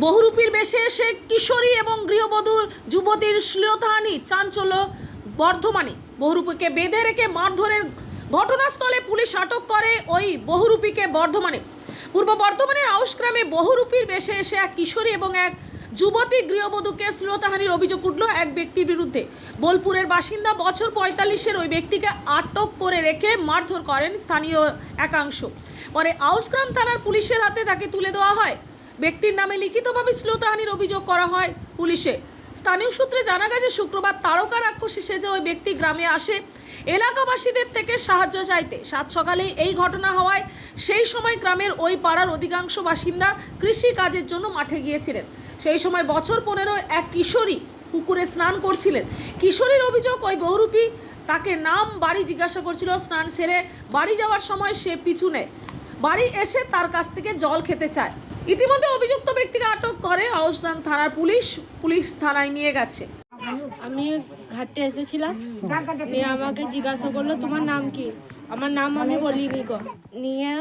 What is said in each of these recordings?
বহুরূপীর বেশে এসে কিশোরী এবং গৃহবধূর যুবতীর শ্লীলতাহানি, চাঞ্চল্য, বর্ধমানে। বহুরূপীকে বেঁধে রেখে মারধরের ঘটনাস্থলে পুলিশ আটক করে ওই বহুরূপীকে বর্ধমানে। পূর্ব বর্ধমানের আউসগ্রামে বহুরূপীর বেশে এসে এক কিশোরী এবং এক যুবতী গৃহবধূকে শ্লীলতাহানির অভিযোগ উঠল এক ব্যক্তির বিরুদ্ধে। বোলপুরের বাসিন্দা বছর পঁয়তাল্লিশের ওই ব্যক্তিকে আটক করে রেখে মারধর করেন স্থানীয় একাংশ। পরে আউসগ্রাম থানার পুলিশের হাতে তাকে তুলে দেওয়া হয়। ব্যক্তির নামে লিখিতভাবে শ্লীলতাহানির অভিযোগ করা হয় পুলিশে। স্থানীয় সূত্রে জানা গেছে, শুক্রবার তারকা রাক্ষসী সেজে ওই ব্যক্তি গ্রামে আসে। এলাকাবাসীদের থেকে সাহায্য চাইতে সাত সকালে এই ঘটনা হওয়ায় সেই সময় গ্রামের ওই পাড়ার অধিকাংশ বাসিন্দা কৃষি কাজের জন্য মাঠে গিয়েছিলেন। সেই সময় বছর পনেরো এক কিশোরী পুকুরে স্নান করছিলেন। কিশোরীর অভিযোগ, ওই বহুরূপী তাকে নাম বাড়ি জিজ্ঞাসা করছিল, স্নান সেরে বাড়ি যাওয়ার সময় সে পিছু নেয়। বাড়ি এসে তার কাছ থেকে জল খেতে চায়। ইতিমধ্যে অভিযুক্ত ব্যক্তিকে আটক করে আউসগ্রাম থানার পুলিশ পুলিশ থানায় নিয়ে গেছে। আমি ঘাটে এসেছিলাম, নিয়ে আমাকে জিজ্ঞাসা করল, তোমার নাম কি? আমার নাম আমি বলিনি গো নিয়ে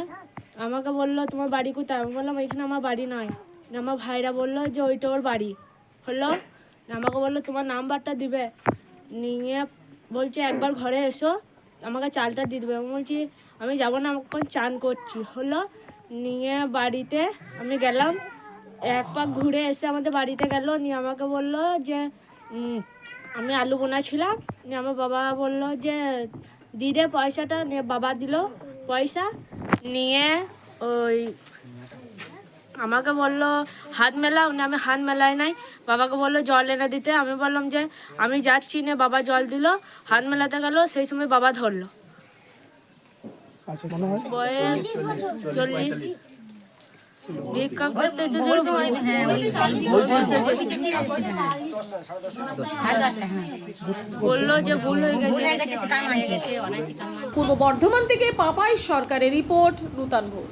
আমাকে বলল, তোমার বাড়ি কোথায়? আমি বললাম এখানে আমার বাড়ি নয়। আমার ভাইরা বলল, যে ওইটা ওর বাড়ি। হলো আমাকে বলল, তোমার নাম্বারটা দিবে। নিয়ে বলছে, একবার ঘরে এসো, আমাকে চালটা দিয়ে দেবে। আমি বলছি, আমি যাব না আমাকে চান করছি। হলো নিয়ে বাড়িতে আমি গেলাম। এক পাক ঘুরে এসে আমাদের বাড়িতে গেল। নিয়ে আমাকে বলল যে আমি আলু বোনাছিলাম নিয়ে আমার বাবা বলল যে দিদে পয়সাটা। নিয়ে বাবা দিল পয়সা। নিয়ে ওই আমাকে বলল, হাত মেলাও। না আমি হাত মেলাই নাই। বাবাকে বলল, জল এনে দিতে। আমি বললাম যে, আমি যাচ্ছি। না বাবা জল দিল। হাত মেলাতে গেল। সেই সময় বাবা ধরলো। আচ্ছা মনে হয়। বয়স চল্লিশ ভিক্ষা করতে এসেছে বলল যে ভুল হয়ে গেছে। পূর্ব বর্ধমান থেকে পাপাই সরকারের রিপোর্ট নূতন ভোর।